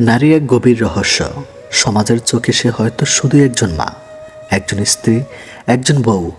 নারী এক গভীর রহস্য। সমাজের চোখে সে হয়তো শুধু একজন মা, একজন স্ত্রী, একজন বউ।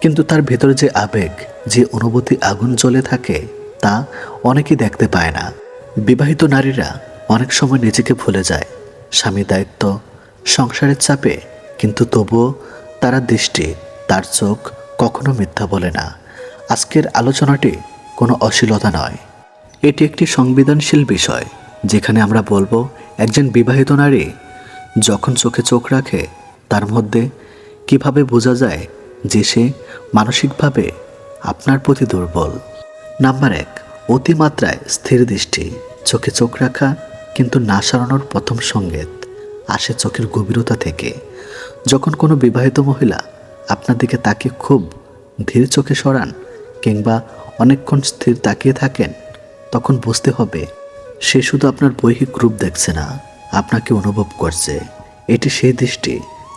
কিন্তু তার ভেতরে যে আবেগ, যে অনুভূতি আগুন জ্বলে থাকে, তা অনেকেই দেখতে পায় না। বিবাহিত নারীরা অনেক সময় নিজেকে ভুলে যায়। স্বামী দায়িত্ব, সংসারের চাপে, কিন্তু তবুও তারা দৃষ্টি, তার চোখ কখনো মিথ্যা বলে না। আজকের আলোচনাটি কোনো অশ্লীলতা নয়। এটি একটি সংবেদনশীল বিষয়। যেখানে আমরা বলব, একজন বিবাহিত নারী যখন চোখে চোখ রাখে, তার মধ্যে কীভাবে বোঝা যায় যে সে মানসিকভাবে আপনার প্রতি দুর্বল? নাম্বার এক, অতিমাত্রায় স্থির দৃষ্টি। চোখে চোখ রাখা কিন্তু না সারানোর প্রথম সঙ্গেত আসে চোখের গভীরতা থেকে। যখন কোনো বিবাহিত মহিলা আপনার দিকে তাকে খুব ধীর চোখে সরান কিংবা অনেকক্ষণ স্থির তাকিয়ে থাকেন, তখন বুঝতে হবে সে শুধু আপনার বৈহিক রূপ দেখছে না, আপনাকে অনুভব করছে। এটি সেই দৃষ্টি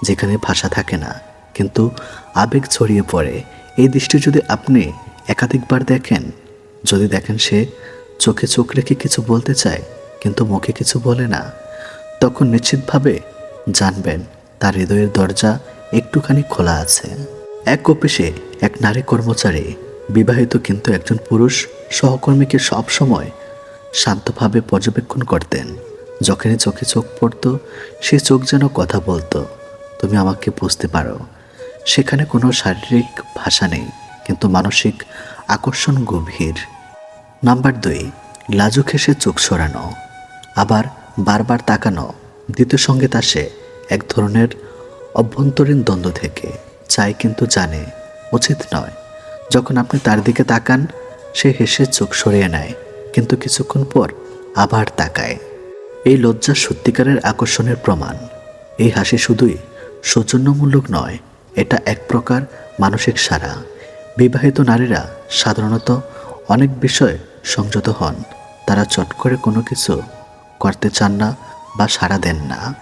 যেখানে ভাষা থাকে না, কিন্তু আবেগ ছড়িয়ে পড়ে। এই দৃষ্টি যদি আপনি একাধিকবার দেখেন, যদি দেখেন সে চোখে চোখ রেখে কিছু বলতে চায়, কিন্তু মুখে কিছু বলে না, তখন নিশ্চিতভাবে জানবেন তার হৃদয়ের দরজা একটুখানি খোলা আছে। এক অফিসে এক নারী কর্মচারী, বিবাহিত কিন্তু একজন পুরুষ, সহকর্মীকে সব সময় শান্তভাবে পর্যবেক্ষণ করতেন। যখনই চোখে চোখ পড়তো, সে চোখ যেন কথা বলতো। তুমি আমাকে বুঝতে পারো, সেখানে কোনো শারীরিক ভাষা নেই, কিন্তু মানসিক আকর্ষণ গভীর। নাম্বার দুই, লাজুক হেসে চোখ সরানো। আবার বারবার তাকানো, দ্বিতীয় সংগীত আসে এক ধরনের অভ্যন্তরীণ দ্বন্দ্ব থেকে চাই কিন্তু জানে, উচিত নয়। যখন আপনি তার দিকে তাকান, সে হেসে চোখ সরিয়ে নেয়। কিন্তু কিছুক্ষণ পর আবার তাকায়। এই লজ্জা সত্যিকারের আকর্ষণের প্রমাণ। এই হাসি শুধুই সৌজন্যমূলক নয়, এটা এক প্রকার মানসিক সারা বিবাহিত নারীরা সাধারণত অনেক বিষয়ে সংযত হন। তারা চট করে কোনো কিছু করতে চান না বা সাড়া দেন না।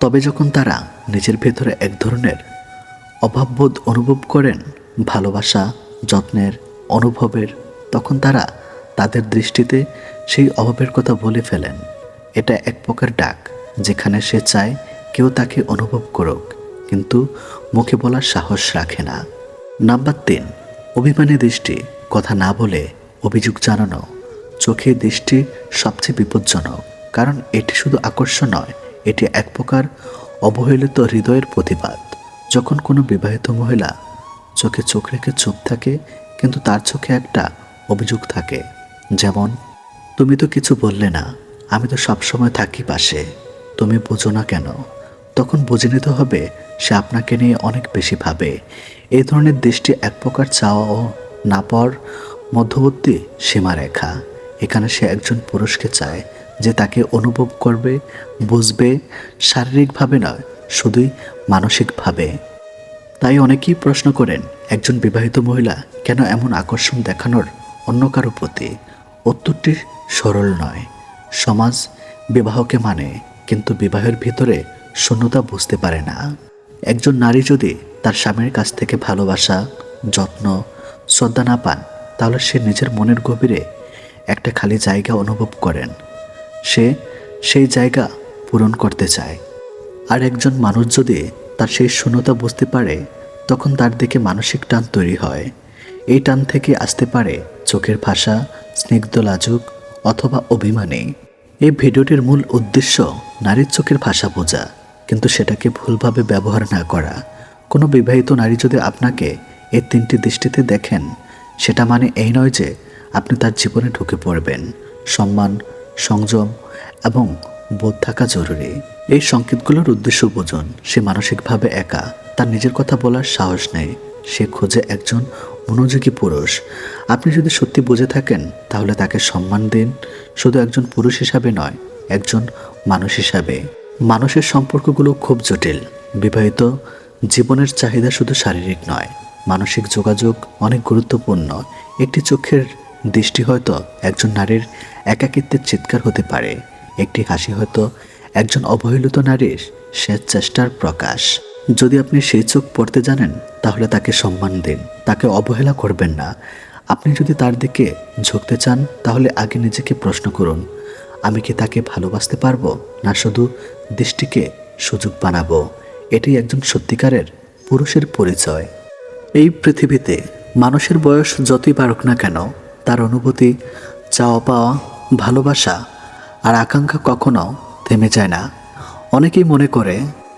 তবে যখন তারা নিজের ভেতরে এক ধরনের অভাববোধ অনুভব করেন, ভালোবাসা, যত্নের, অনুভবের, তখন তারা তাদের দৃষ্টিতে সেই অভাবের কথা বলে ফেলেন। এটা এক প্রকার ডাক, যেখানে সে চায় কেউ তাকে অনুভব করুক, কিন্তু মুখে বলার সাহস রাখে না। নাম্বার তিন, অভিমানী দৃষ্টি, কথা না বলে অভিযোগ জানানো। চোখে দৃষ্টি সবচেয়ে বিপজ্জনক, কারণ এটি শুধু আকর্ষণ নয়, এটি এক প্রকার অবহেলিত হৃদয়ের প্রতিবাদ। যখন কোনো বিবাহিত মহিলা চোখে চোখ রেখে চুপ থাকে, কিন্তু তার চোখে একটা অভিযোগ থাকে। যেমন, তুমি তো কিছু বললে না, আমি তো সবসময় থাকি পাশে, তুমি বোঝো না কেন? তখন বুঝে নিতে হবে, সে আপনাকে নিয়ে অনেক বেশি ভাবে। এই ধরনের দৃষ্টি এক প্রকার চাওয়া ও না পাওয়ার মধ্যবর্তী সীমারেখা। এখানে সে একজন পুরুষকে চায়, যে তাকে অনুভব করবে, বুঝবে, শারীরিকভাবে নয়, শুধুই মানসিকভাবে। তাই অনেকেই প্রশ্ন করেন, একজন বিবাহিত মহিলা কেন এমন আকর্ষণ দেখানোর অন্য কারও প্রতি? উত্তরটি সরল নয়। সমাজ বিবাহকে মানে কিন্তু বিবাহের ভিতরে শূন্যতা বুঝতে পারে না। একজন নারী যদি তার স্বামীর কাছ থেকে ভালোবাসা, যত্ন, শ্রদ্ধা না পান, তাহলে সে নিজের মনের গভীরে একটা খালি জায়গা অনুভব করেন। সে সেই জায়গা পূরণ করতে চায়। আর একজন মানুষ যদি তার সেই শূন্যতা বুঝতে পারে, তখন তার দিকে মানসিক টান তৈরি হয়। এই টান থেকে আসতে পারে চোখের ভাষা স্নিগ্ধ লাজুক অথবা অভিমানী। এই ভিডিওটির মূল উদ্দেশ্য নারীর চোখের ভাষা বোঝা, কিন্তু সেটাকে ভুলভাবে ব্যবহার না করা। কোনো বিবাহিত নারী যদি আপনাকে এই তিনটি দৃষ্টিতে দেখেন, সেটা মানে এই নয় যে আপনি তার জীবনে ঢুকে পড়বেন। সম্মান, সংযম এবং বোধ থাকা জরুরি। এই সংকেতগুলোর উদ্দেশ্য বুঝুন, সে মানসিকভাবে একা। তার নিজের কথা বলার সাহস নেই। সে খোঁজে একজন মনোযোগী পুরুষ। আপনি যদি সত্যি বুঝে থাকেন, তাহলে তাকে সম্মান দিন। শুধু একজন পুরুষ হিসাবে নয়, একজন মানুষ হিসাবে। মানুষের সম্পর্কগুলো খুব জটিল। বিবাহিত জীবনের চাহিদা শুধু শারীরিক নয়, মানসিক যোগাযোগ অনেক গুরুত্বপূর্ণ। একটি চোখের দৃষ্টি হয়তো একজন নারীর একাকিত্বের চিৎকার হতে পারে, একটি হাসি হয়তো একজন অবহেলিত নারীর শেষ চেষ্টার প্রকাশ। যদি আপনি সেই চোখ পড়তে জানেন, তাহলে তাকে সম্মান দিন। তাকে অবহেলা করবেন না। আপনি যদি তার দিকে ঝুঁকতে চান, তাহলে আগে নিজেকে প্রশ্ন করুন, আমি কি তাকে ভালোবাসতে পারব? না, শুধু দৃষ্টিকে সুযোগ বানাবো? এটি একজন সত্যিকারের পুরুষের পরিচয়। এই পৃথিবীতে মানুষের বয়স যতই বাড়ুক না কেন, তার অনুভূতি, চাওয়া পাওয়া, ভালোবাসা আর আকাঙ্ক্ষা কখনো থেমে যায় না। অনেকেই মনে করে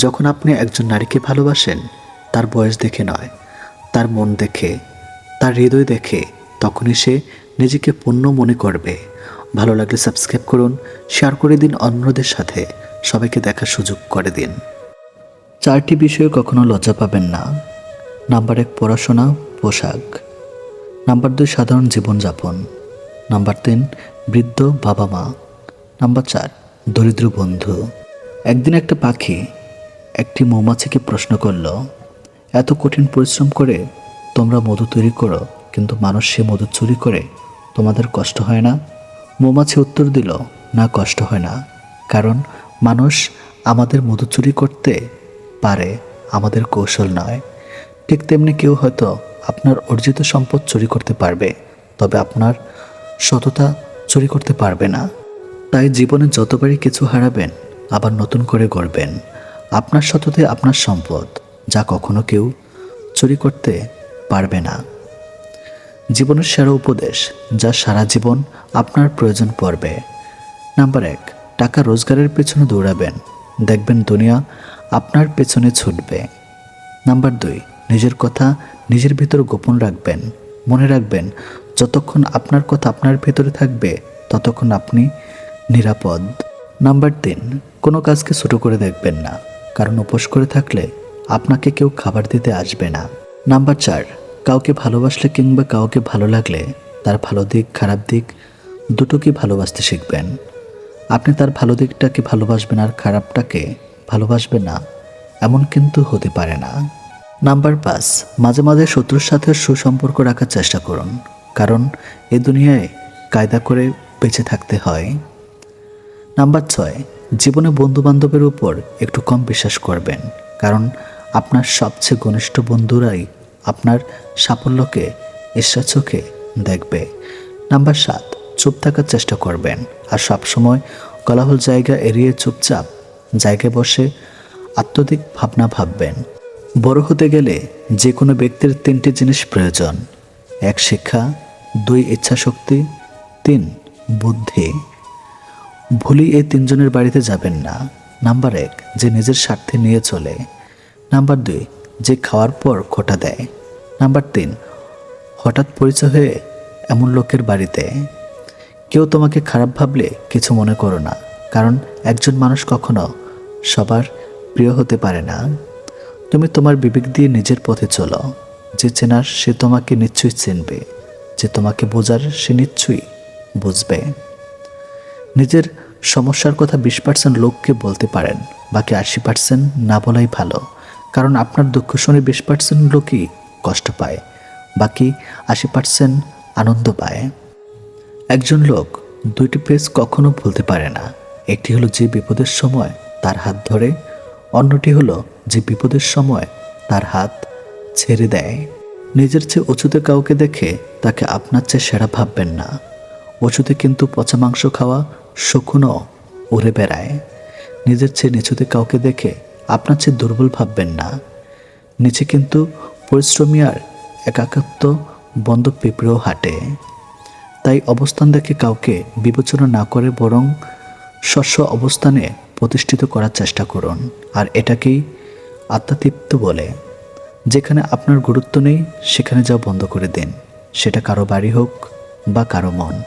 যখন আপনি একজন নারীকে ভালোবাসেন, তার বয়স দেখে নয়, তার মন দেখে, তার হৃদয় দেখে, তখনই সে নিজেকে পূর্ণ মনে করবে। ভালো লাগলে সাবস্ক্রাইব করুন, শেয়ার করে দিন অন্যদের সাথে। সবাইকে দেখার সুযোগ করে দিন। চারটি বিষয়ে কখনো লজ্জা পাবেন না। নাম্বার এক, পড়াশোনা, পোশাক। নাম্বার দুই, সাধারণ জীবনযাপন। নাম্বার তিন, বৃদ্ধ বাবা মা। নাম্বার চার, দরিদ্র বন্ধু। একদিন একটা পাখি একটি মৌমাছিকে প্রশ্ন করল, এত কঠিন পরিশ্রম করে তোমরা মধু তৈরি করো, কিন্তু মানুষ সে মধু চুরি করে তোমাদের কষ্ট হয় না? মৌমাছি উত্তর দিল, না, কষ্ট হয় না, কারণ মানুষ আমাদের মধু চুরি করতে পারে, আমাদের কৌশল নয়। ঠিক তেমনি কেউ হয়তো আপনার অর্জিত সম্পদ চুরি করতে পারবে, তবে আপনার সততা চুরি করতে পারবে না। তাই জীবনে যতবারই কিছু হারাবেন, আবার নতুন করে গড়বেন। আপনার সততে আপনার সম্পদ, যা কখনো কেউ চুরি করতে পারবে না। জীবনের সেরা উপদেশ, যা সারা জীবন আপনার প্রয়োজন পড়বে। নাম্বার এক, টাকা রোজগারের পেছনে দৌড়াবেন। দেখবেন দুনিয়া আপনার পেছনে ছুটবে। নাম্বার দুই, নিজের কথা নিজের ভিতর গোপন রাখবেন। মনে রাখবেন, যতক্ষণ আপনার কথা আপনার ভেতরে থাকবে, ততক্ষণ আপনি নিরাপদ। নাম্বার তিন, কোনো কাজকে ছোটো করে দেখবেন না। কারণ উপোস করে থাকলে আপনাকে কেউ খাবার দিতে আসবে না। নাম্বার চার, কাউকে ভালোবাসলে কিংবা কাউকে ভালো লাগলে তার ভালো দিক, খারাপ দিক দুটোকে ভালোবাসতে শিখবেন। আপনি তার ভালো দিকটাকে ভালোবাসবেন আর খারাপটাকে ভালোবাসবেন না, এমন কিন্তু হতে পারে না। নাম্বার পাঁচ, মাঝে মাঝে শত্রুর সাথে সুসম্পর্ক রাখার চেষ্টা করুন, কারণ এ দুনিয়ায় কায়দা করে বেঁচে থাকতে হয়। নাম্বার ছয় জীবনে বন্ধু বান্ধবের উপর একটু কম বিশ্বাস করবেন, কারণ আপনার সবচেয়ে ঘনিষ্ঠ বন্ধুরাই আপনার সাফল্যকে ঈর্ষা চোখে দেখবে। নাম্বার সাত, চুপ থাকার চেষ্টা করবেন। আর সবসময় কলাহল জায়গা এড়িয়ে চুপচাপ জায়গায় বসে আত্মদিক ভাবনা ভাববেন। বড় হতে গেলে যে কোনো ব্যক্তির তিনটি জিনিস প্রয়োজন। এক, শিক্ষা। দুই, ইচ্ছাশক্তি। তিন, বুদ্ধি। ভুলি এই তিনজনের বাড়িতে যাবেন না। নাম্বার এক, যে নিজের স্বার্থে নিয়ে চলে। নাম্বার দুই, যে খাওয়ার পর খোটা দেয়। নাম্বার তিন, হঠাৎ পরিচয় হয়ে এমন লোকের বাড়িতে। কেউ তোমাকে খারাপ ভাবলে কিছু মনে করো না, কারণ একজন মানুষ কখনো সবার প্রিয় হতে পারে না। তুমি তোমার বিবেক দিয়ে নিজের পথে চলো। যে চেনার সে তোমাকে নিশ্চয়ই চিনবে। যে তোমাকে বোঝার সে নিশ্চয়ই বুঝবে। নিজের সমস্যার কথা বিশ পার্সেন্ট লোককে বলতে পারেন, বাকি আশি পার্সেন্ট না বলাই ভালো। কারণ আপনার দুঃখ শুনে বিশ পার্সেন্ট লোকই কষ্ট পায়, বাকি আশি পার্সেন্ট আনন্দ পায়। একজন লোক দুইটি পেজ কখনো ভুলতে পারে না। একটি হলো যে বিপদের সময় তার হাত ধরে, অন্যটি হলো যে বিপদের সময় তার হাত ছেড়ে দেয়। নিজের চেয়ে উঁচুতে কাউকে দেখে তাকে আপনার চেয়ে সেরা ভাববেন না। উঁচুতে কিন্তু পচা মাংস খাওয়া শকুনও উড়ে বেড়ায়। নিজের চেয়ে নিচুতে কাউকে দেখে আপনার চেয়ে দুর্বল ভাববেন না। নিচে কিন্তু পরিশ্রমী আর একাকত্ব বন্ধ পিঁপড়েও হাঁটে। তাই অবস্থান দেখে কাউকে বিবেচনা না করে বরং শস্য অবস্থানে প্রতিষ্ঠিত করার চেষ্টা করুন। আর এটাকেই আত্মাতৃপ্ত বলে। যেখানে আপনার গুরুত্ব নেই, সেখানে যাও বন্ধ করে দিন। সেটা কারও বাড়ি হোক বা কারও মন।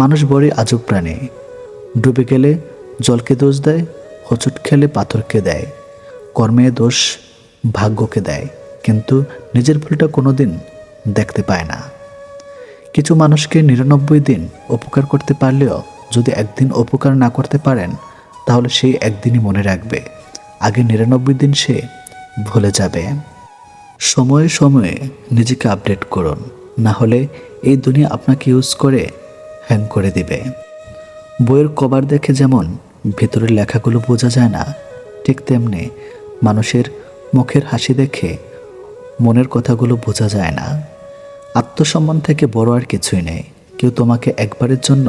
মানুষ বড়ই আজব প্রাণী। ডুবে গেলে জলকে দোষ দেয় হোঁচট খেলে পাথরকে দেয়। কর্মে দোষ ভাগ্যকে দেয়, কিন্তু নিজের ভুলটা কোনো দিন দেখতে পায় না। কিছু মানুষকে নিরানব্বই দিন উপকার করতে পারলেও যদি একদিন উপকার না করতে পারেন, তাহলে সেই একদিনই মনে রাখবে। আগে নিরানব্বই দিন সে ভুলে যাবে। সময়ে সময়ে নিজেকে আপডেট করুন। না হলে এই দুনিয়া আপনাকে ইউজ করে হ্যাং করে দিবে। বইয়ের কভার দেখে যেমন ভেতরের লেখাগুলো বোঝা যায় না, ঠিক তেমনি মানুষের মুখের হাসি দেখে মনের কথাগুলো বোঝা যায় না। আত্মসম্মান থেকে বড় আর কিছুই নেই। কেউ তোমাকে একবারের জন্য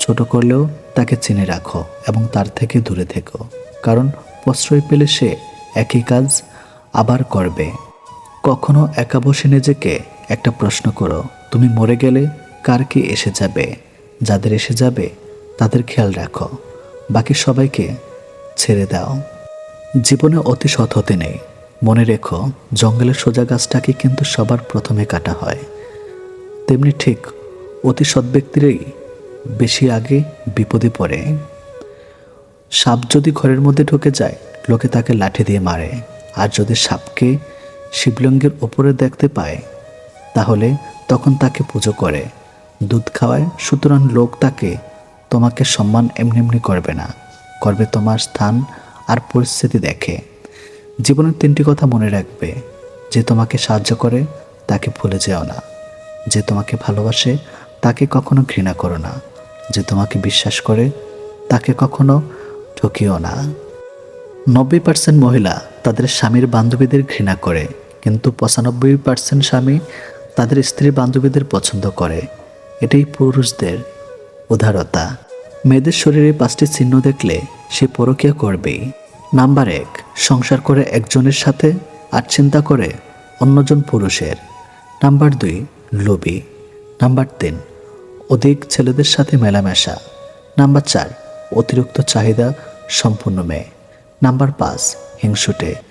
ছোট করলেও তাকে চিনে রাখো এবং তার থেকে দূরে থেকো। কারণ প্রশ্রয় পেলে সে একই কাজ আবার করবে। কখনো একা বসে নিজেকে একটা প্রশ্ন করো, তুমি মরে গেলে কার কি এসে যাবে? যাদের এসে যাবে, তাদের খেয়াল রাখো। বাকি সবাইকে ছেড়ে দাও। জীবনে অতি সৎ নেই। মনে রেখো, জঙ্গলের সোজা গাছটাকে কিন্তু সবার প্রথমে কাটা হয়। তেমনি ঠিক অতি সৎ ব্যক্তিরই বেশি আগে বিপদে পড়ে। সাপ যদি ঘরের মধ্যে ঢুকে যায়, লোকে তাকে লাঠি দিয়ে মারে। আর যদি সাপকে শিবলিঙ্গের ওপরে দেখতে পায়, তাহলে তখন তাকে পুজো করে। দুধ খাওয়ায়, সুতরাং লোক তাকে, তোমাকে সম্মান এমনি এমনি করবে না, করবে তোমার স্থান আর পরিস্থিতি দেখে। জীবনের তিনটি কথা মনে রাখবে, যে তোমাকে সাহায্য করে, তাকে ভুলে যেও না। যে তোমাকে ভালোবাসে, তাকে কখনো ঘৃণা করো না। যে তোমাকে বিশ্বাস করে, তাকে কখনো ঠকিও না। নব্বই পার্সেন্ট মহিলা তাদের স্বামীর বান্ধবীদের ঘৃণা করে, কিন্তু পঁচানব্বই পার্সেন্ট স্বামী তাদের স্ত্রী বান্ধবীদের পছন্দ করে। এটাই পুরুষদের উদারতা। মেয়েদের শরীরে পাঁচটি চিহ্ন দেখলে সে পরকীয়া করবেই নাম্বার এক, সংসার করে একজনের সাথে আর চিন্তা করে অন্যজন পুরুষের। নাম্বার দুই, লোভী। নাম্বার তিন, অধিক ছেলেদের সাথে মেলামেশা। নাম্বার চার, অতিরিক্ত চাহিদা সম্পূর্ণ মেয়ে। নাম্বার পাঁচ, হিংসুটে।